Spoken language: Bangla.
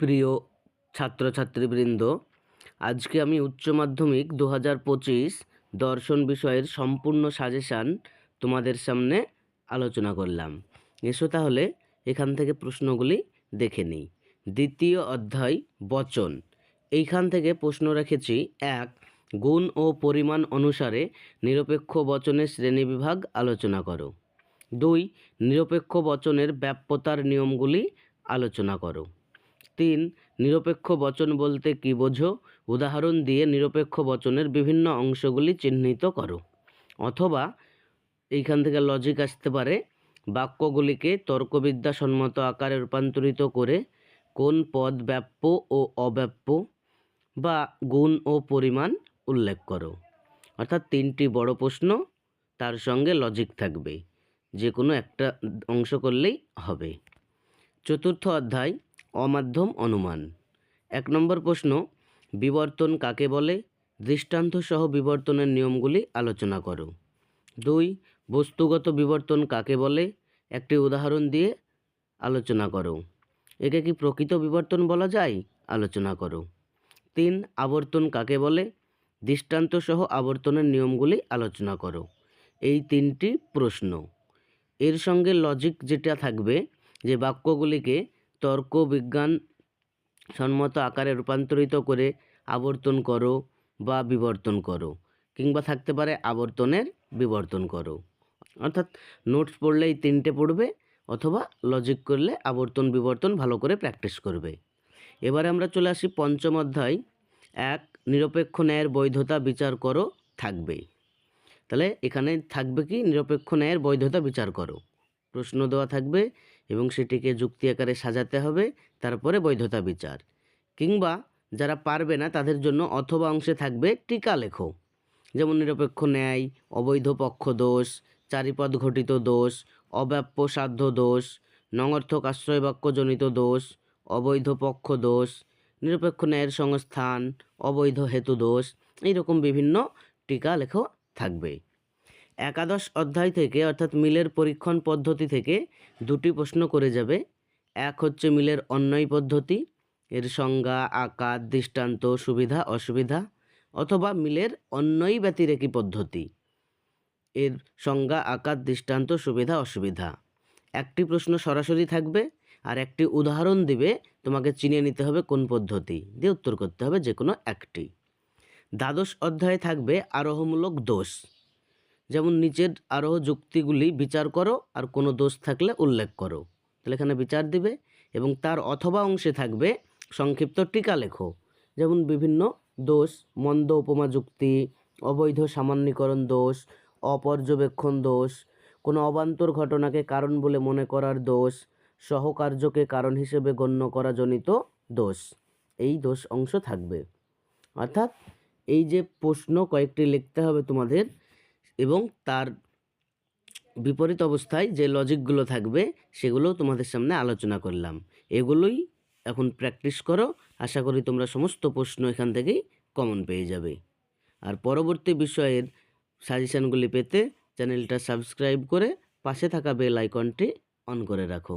প্রিয় ছাত্রছাত্রীবৃন্দ, আজকে আমি উচ্চ মাধ্যমিক দু হাজার পঁচিশ দর্শন বিষয়ের সম্পূর্ণ সাজেশান তোমাদের সামনে আলোচনা করলাম। এসো তাহলে এখান থেকে প্রশ্নগুলি দেখে নিই। দ্বিতীয় অধ্যায়, বচন। এইখান থেকে প্রশ্ন রেখেছি, এক, গুণ ও পরিমাণ অনুসারে নিরপেক্ষ বচনের শ্রেণীবিভাগ আলোচনা করো। দুই, নিরপেক্ষ বচনের ব্যাপ্যতার নিয়মগুলি আলোচনা করো। তিন, নিরপেক্ষ বচন বলতে কী বোঝো? উদাহরণ দিয়ে নিরপেক্ষ বচনের বিভিন্ন অংশগুলি চিহ্নিত করো। অথবা এইখান থেকে লজিক আসতে পারে, বাক্যগুলিকে তর্কবিদ্যাসম্মত আকারে রূপান্তরিত করে কোন পদ ব্যাপ্য ও অব্যাপ্য বা গুণ ও পরিমাণ উল্লেখ করো। অর্থাৎ তিনটি বড় প্রশ্ন, তার সঙ্গে লজিক থাকবে। যে কোনো একটা অংশ করলেই হবে। চতুর্থ অধ্যায় অমাধ্যম অনুমান। এক নম্বর প্রশ্ন, বিবর্তন কাকে বলে? দৃষ্টান্ত সহ বিবর্তনের নিয়মগুলি আলোচনা করো। দুই, বস্তুগত বিবর্তন কাকে বলে? একটি উদাহরণ দিয়ে আলোচনা করো। একে কি প্রকৃত বিবর্তন বলা যায়? আলোচনা করো। তিন, আবর্তন কাকে বলে? দৃষ্টান্ত সহ আবর্তনের নিয়মগুলি আলোচনা করো। এই তিনটি প্রশ্ন। এর সঙ্গে লজিক যেটা থাকবে, যে বাক্যগুলিকে তর্ক বিজ্ঞান সম্মত আকারে রূপান্তরিত করে আবর্তন করো বা বিবর্তন করো, কিংবা থাকতে পারে আবর্তনের বিবর্তন করো। অর্থাৎ নোটস পড়লেই তিনটে পড়বে, অথবা লজিক করলে আবর্তন বিবর্তন ভালো করে প্র্যাকটিস করবে। এবারে আমরা চলে আসি পঞ্চম অধ্যায়। এক, নিরপেক্ষ ন্যায়ের বৈধতা বিচার করো, থাকবে। তাহলে এখানে থাকবে কি? নিরপেক্ষ ন্যায়ের বৈধতা বিচার করো। প্রশ্ন দেওয়া থাকবে এবং সেটিকে যুক্তি আকারে সাজাতে হবে, তারপরে বৈধতা বিচার। কিংবা যারা পারবে না, তাদের জন্য অথবা অংশে থাকবে টিকা লেখো। যেমন নিরপেক্ষ ন্যায়, অবৈধ পক্ষ দোষ, চারিপদ ঘটিত দোষ, অব্যাপ্য সাধ্য দোষ, নঙর্থক আশ্রয় বাক্যজনিত দোষ, অবৈধ পক্ষ দোষ, নিরপেক্ষ ন্যায়ের সংস্থান, অবৈধ হেতু দোষ, এইরকম বিভিন্ন টিকা লেখো থাকবে। একাদশ অধ্যায় থেকে, অর্থাৎ মিলের পরীক্ষণ পদ্ধতি থেকে দুটি প্রশ্ন করে যাবে। এক হচ্ছে মিলের অন্যয় পদ্ধতি, এর সংজ্ঞা, আকার, দৃষ্টান্ত, সুবিধা, অসুবিধা, অথবা মিলের অন্যই ব্যতিরেকী পদ্ধতি। এর সংজ্ঞা, আকার, দৃষ্টান্ত, সুবিধা, অসুবিধা। একটি প্রশ্ন সরাসরি থাকবে আর একটি উদাহরণ দিবে, তোমাকে চিনিয়ে নিতে হবে কোন পদ্ধতি। দিয়ে উত্তর করতে হবে যে কোনো একটি। দ্বাদশ অধ্যায়ে থাকবে আরোহমূলক দোষ। যেমন নিচের আরোহ যুক্তিগুলি বিচার করো আর কোনো দোষ থাকলে উল্লেখ করো। তাহলে এখানে বিচার দিবে এবং তার অথবা অংশে থাকবে সংক্ষিপ্ত টিকা লেখো। যেমন বিভিন্ন দোষ, মন্দ উপমা যুক্তি, অবৈধ সামান্যীকরণ দোষ, অপর্যবেক্ষণ দোষ, কোনো অবান্তর ঘটনাকে কারণ বলে মনে করার দোষ, সহকার্যকে কারণ হিসেবে গণ্য করা জনিত দোষ, এই দোষ অংশ থাকবে। অর্থাৎ এই যে প্রশ্ন কয়েকটি লিখতে হবে তোমাদের এবং তার বিপরীত অবস্থায় যে লজিকগুলো থাকবে, সেগুলোও তোমাদের সামনে আলোচনা করলাম। এগুলোই এখন প্র্যাকটিস করো। আশা করি তোমরা সমস্ত প্রশ্ন এখান থেকেই কমন পেয়ে যাবে। আর পরবর্তী বিষয়ের সাজেশানগুলি পেতে চ্যানেলটা সাবস্ক্রাইব করে পাশে থাকা বেল আইকনটি অন করে রাখো।